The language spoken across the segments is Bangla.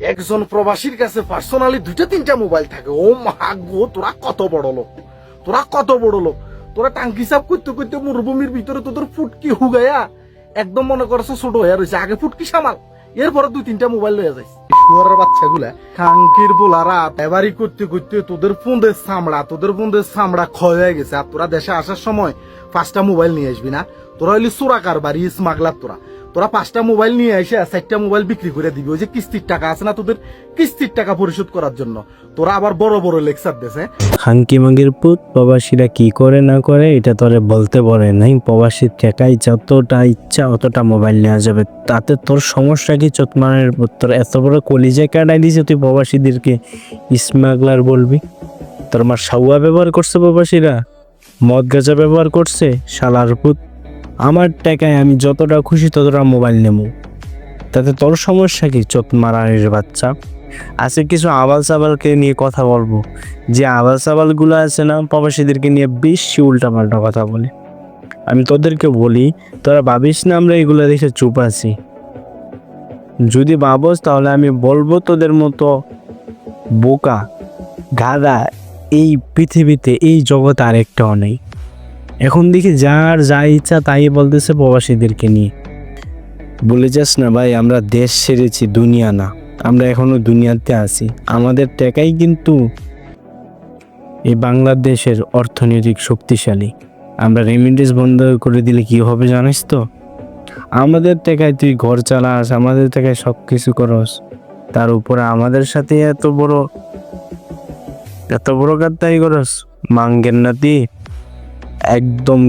একজন প্রবাসীর কাছে পার্সোনালি দুইটা তিনটা মোবাইল থাকে। ও মা গো, তোরা কত বড় লোক। তোরা কত বড় লোক। তোরা টাঙ্কি সাপ করতে করতে মরুভূমির ভিতরে তোদের ফুটকি হুগাইয়া একদম মনে করছ ছোট হয়ে রয়েছে আগে ফুটকি সামাল। এরপরে দুই তিনটা মোবাইল লয়ে যাইস শুয়ারের বাচ্চাগুলা খাঙ্কির বোলারা এবারই করতে করতে তোদের ফোনদের চামড়া, তোদের ফোনদের চামড়া ক্ষয় হয়ে গেছে। আর তোরা দেশে আসার সময় পাঁচটা মোবাইল নিয়ে আসবি না। তোরা হইলি চোরাকার বাড়ি স্মাগলার তোরা। তোরা পাঁচটা মোবাইল নিয়ে এসে চারটা মোবাইল বিক্রি করে দিবি। ওই যে কিস্তির টাকা আছে না তোদের? কিস্তির টাকা পরিশোধ করার জন্য। তোরা আবার বড় বড় লেকচার দেশে খানকি মাগের পুত, প্রবাসীরা কি করে না করে, এটা তোরে বলতে পারে নাই। প্রবাসীর টাকাই যতটা ইচ্ছা, অতটা মোবাইল নেওয়া যাবে। তাতে তোর সমস্যা কি? চতমানের তোর এত বড় কলিজা কাটাই দিয়েছে তুই প্রবাসীদেরকে। স্মাগলার বলবি? তোর মার সাউয়া ব্যবহার করছে প্রবাসীরা? মদ গাঁজা ব্যবহার করছে? শালার পুত আমার টাকায় আমি যতটা খুশি ততটা মোবাইল নেব। তাতে তোর সমস্যা কি চোত মারানির বাচ্চা? আছে কিছু আবাল সাবালকে নিয়ে কথা বলব। যে আবাল সাবালগুলো আছে না, প্রবাসীদেরকে নিয়ে বেশি উল্টাপাল্টা কথা বলে। আমি তোদেরকে বলি, তোরা ভাবিস না আমরা এগুলো দেখে চুপ আছি? যদি ভাবস তাহলে আমি বলব তোদের মতো বোকা গাদা এই পৃথিবীতে এই জগৎ আরেকটাও নেই। এখন দেখি যার যা ইচ্ছা তাই বলতেছে প্রবাসীদেরকে নিয়ে। বলে যাস না ভাই, আমরা দেশ ছেড়েছি, দুনিয়া না। আমরা এখনও দুনিয়াতে আছি। আমাদের টাকাই কিন্তু এই বাংলাদেশের অর্থনৈতিক শক্তিশালী। আমরা রেমিডিস বন্ধ করে দিলে কি হবে জানিস তো? আমাদের টাকায় তুই ঘর চালাস, আমাদের টাকায় সব কিছু করস। তার উপরে আমাদের সাথে এত বড় এত বড় গাদ্দাই করস? মাঙ্গের নাতি একদম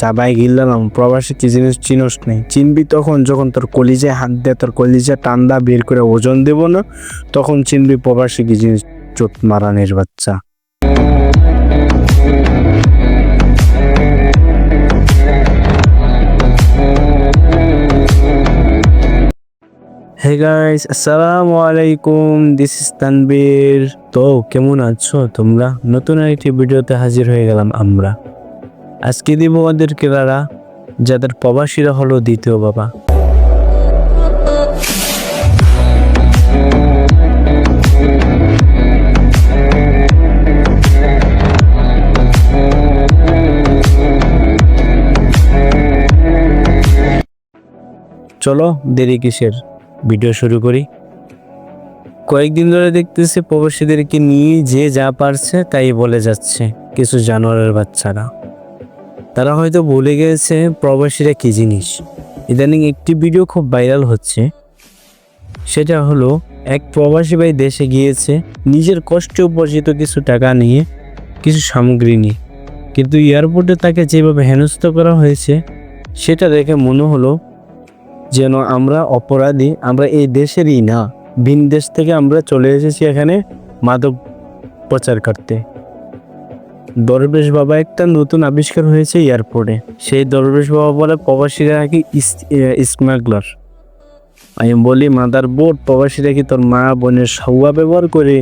চাবাই গিলাম প্রবাসী কি জিনিস চিনস নেই চিনবি তখন, যখন তোর কলিজায় হাত দিয়ে, তোর কলিজা টান্দা বের করে ওজন দেব না, তখন চিনবি প্রবাসী কি জিনিস চোট মারানের বাচ্চা। হে গাইস, আসসালামু আলাইকুম, দিস ইজ তানবীর। তো, কেমন আছো তোমরা? নতুন একটি ভিডিওতে হাজির হয়ে গেলাম আমরা। আজকে দিব ওদেরকে তারা যাদের প্রবাসীরা হলো দ্বিতীয় বাবা। চলো, দেরি কিসের? ভিডিও শুরু করি। কয়েকদিন ধরে দেখতেছি প্রবাসীদেরকে নিয়ে যে যা পারছে তাই বলে যাচ্ছে, কিছু জানোয়ারের বাচ্চারা। তারা হয়তো ভুলে গেছে প্রবাসীরা কি জিনিস। ইদানিং একটি ভিডিও খুব ভাইরাল হচ্ছে। সেটা হলো, এক প্রবাসী ভাই দেশে গিয়েছে, নিজের কষ্টে উপার্জিত কিছু টাকা নিয়ে, কিছু সামগ্রী নিয়ে। কিন্তু এয়ারপোর্টে তাকে যেভাবে হেনস্থ করা হয়েছে, সেটা দেখে মনে হলো যেন আমরা অপরাধী, আমরা এই দেশেরই না। ভিন দেশ থেকে আমরা চলে এসেছি এখানে মাদক প্রচার করতে। দরবেশ বাবা একটা নতুন আবিষ্কার হয়েছে এয়ারপোর্টে। সেই দরবেশ বাবা বলে প্রবাসীরা নাকি স্মাগলার। আমি বলি, মাদার বোর্ড, প্রবাসীরা কি তোর মা বোনের সৌয়া ব্যবহার করে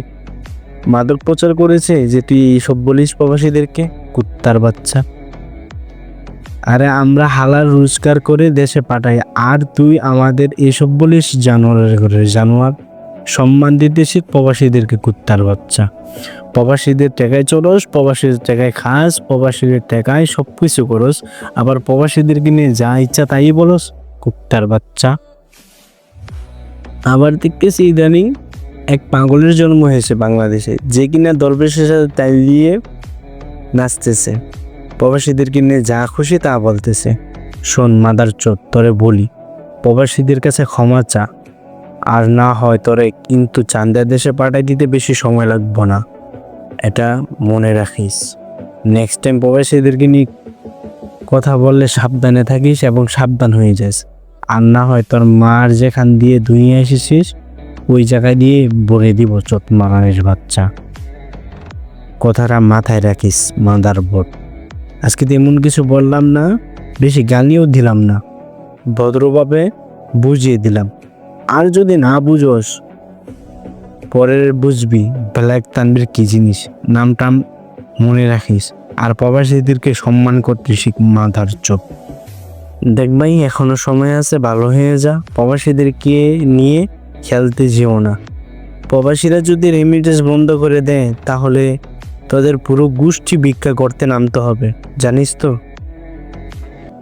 মাদক প্রচার করেছে যে তুই এইসব বলিস প্রবাসীদেরকে? কুত্তার বাচ্চা। আরে আমরা হালাল রোজগার করে দেশে পাঠাই, আর তুই আমাদের এসব বলিস জানোয়ারের করে জানোয়ার। সম্মান দিতেছিস প্রবাসীদেরকে কুত্তার বাচ্চা। প্রবাসীদের টাকায় চলস প্রবাসীদের টাকায় খাস, প্রবাসীদের টাকায় সব কিছু করস, আবার প্রবাসীদেরকে নিয়ে যা ইচ্ছা তাই বলস, কুত্তার বাচ্চা। আবার দেখতেছি ইদানিং এক পাগলের জন্ম হয়েছে বাংলাদেশে, যে কিনা দরবেশের সাথে তাই দিয়ে নাচতেছে। প্রবাসীদেরকে নিয়ে যা খুশি তা বলতেছে। শোন মাদার চোদ তোরে বলি, প্রবাসীদের কাছে ক্ষমা চা। আর না হয় তোরে কিন্তু চান্দা দেশে পাঠাই দিতে বেশি সময় লাগবে না। এটা মনে রাখিস। নেক্সট টাইম প্রবাসীদেরকে নিয়ে কথা বললে সাবধানে থাকিস এবং সাবধান হয়ে যাস। আর না হয় তোর মার যেখান দিয়ে ধুয়ে এসেছিস, ওই জায়গায় দিয়ে বলে দিব চোত বাচ্চা। কথাটা মাথায় রাখিস, মাদার বোর্ড। আজকে তো এমন কিছু বললাম না, বেশি গালিও দিলাম না। ভদ্রভাবে বুঝিয়ে দিলাম। আর যদি না বুঝোস, পরের বুঝবি ব্ল্যাক তানবির কি জিনিস। নামটাম মনে রাখিস। আর প্রবাসীদেরকে সম্মান করতে শিখ মাথার চোখ। দেখবাই এখনও সময় আছে, ভালো হয়ে যা। প্রবাসীদেরকে নিয়ে খেলতে যেও না। প্রবাসীরা যদি রেমিটেন্স বন্ধ করে দেয়, তাহলে তোদের পুরো গোষ্ঠী ভিক্ষা করতে নামতে হবে। জানিস তো?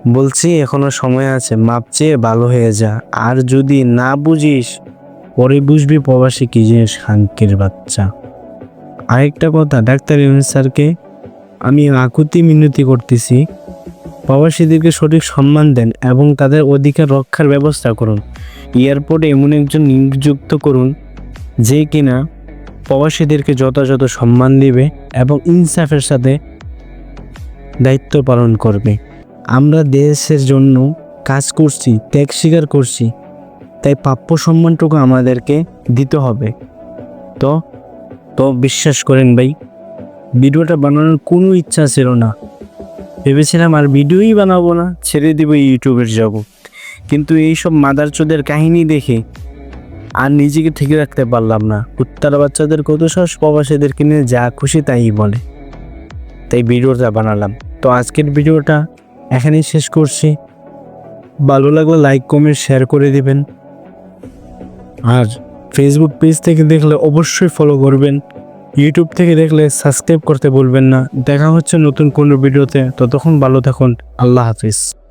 বলছি, এখনও সময় আছে, মাপ চেয়ে ভালো হয়ে যা। আর যদি না বুঝিস, পরে বুঝবি প্রবাসী কি জিনিস হাঙ্কের বাচ্চা। আরেকটা কথা, ডাক্তার ইউনুস স্যারকে আমি আকুতি মিনতি করতেছি। প্রবাসীদেরকে সঠিক সম্মান দেন এবং তাদের অধিকার রক্ষার ব্যবস্থা করুন। এয়ারপোর্টে এমন একজন নিযুক্ত করুন, যে কিনা প্রবাসীদেরকে যথাযথ সম্মান দিবে এবং ইনসাফের সাথে দায়িত্ব পালন করবে। আমরা দেশের জন্য কাজ করছি, ত্যাগ স্বীকার করছি, তাই প্রাপ্য সম্মানটুকু আমাদেরকে দিতে হবে। তো তো বিশ্বাস করেন ভাই, ভিডিওটা বানানোর কোনো ইচ্ছা ছিল না। ভেবেছিলাম আর ভিডিওই বানাবো না, ছেড়ে দিব ইউটিউবের জগৎ। কিন্তু এইসব মাদারচোদের কাহিনী দেখে আর নিজেকে ঠিক রাখতে পারলাম না। কুত্তার বাচ্চাদের কত সাহস, প্রবাসীদেরকে নিয়ে যা খুশি তাই বলে। তাই ভিডিওটা বানালাম। তো আজকের ভিডিওটা এখানেই শেষ করছি। ভালো লাগলে লাইক কমেন্ট শেয়ার করে দিবেন। আর ফেসবুক পেজ থেকে দেখলে অবশ্যই ফলো করবেন। ইউটিউব থেকে দেখলে সাবস্ক্রাইব করতে বলবেন না। দেখা হচ্ছে নতুন কোনো ভিডিওতে ততক্ষণ ভালো থাকুন। আল্লাহ হাফিজ।